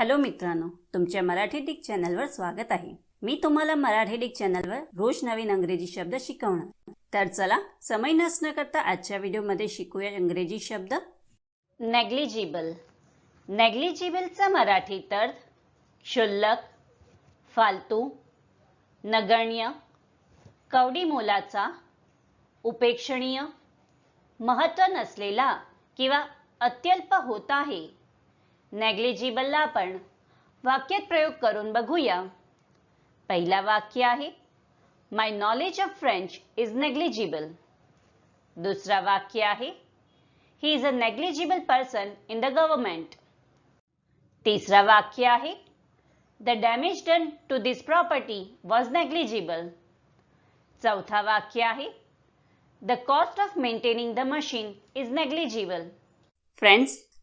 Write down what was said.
Hello मित्रांनो तुमच्या Marathi Dick चॅनलवर स्वागत आहे. मी तुम्हाला मराठी डिक चॅनलवर रोज नवीन अंग्रेजी शब्द शिकवणार. तर चला समय नसणं करता आजच्या व्हिडिओमध्ये शिकूया इंग्रजी शब्द. नेग्लिजिबल नेग्लिजिबलचा मराठी तर क्षुल्लक फालतू नगण्य कवडी मोलाचा उपेक्षणीय महत्त्व नसलेला किंवा अत्यल्प होत आहे. नेग्लिजिबलला आपण वाक्यात प्रयोग करून बघूया. पहिला वाक्य आहे my knowledge of French is negligible दुसरा वाक्य आहे he is a negligible person in the government तिसरा वाक्य आहे the damage done to this property was negligible चौथा वाक्य आहे the cost of maintaining the machine is negligible friends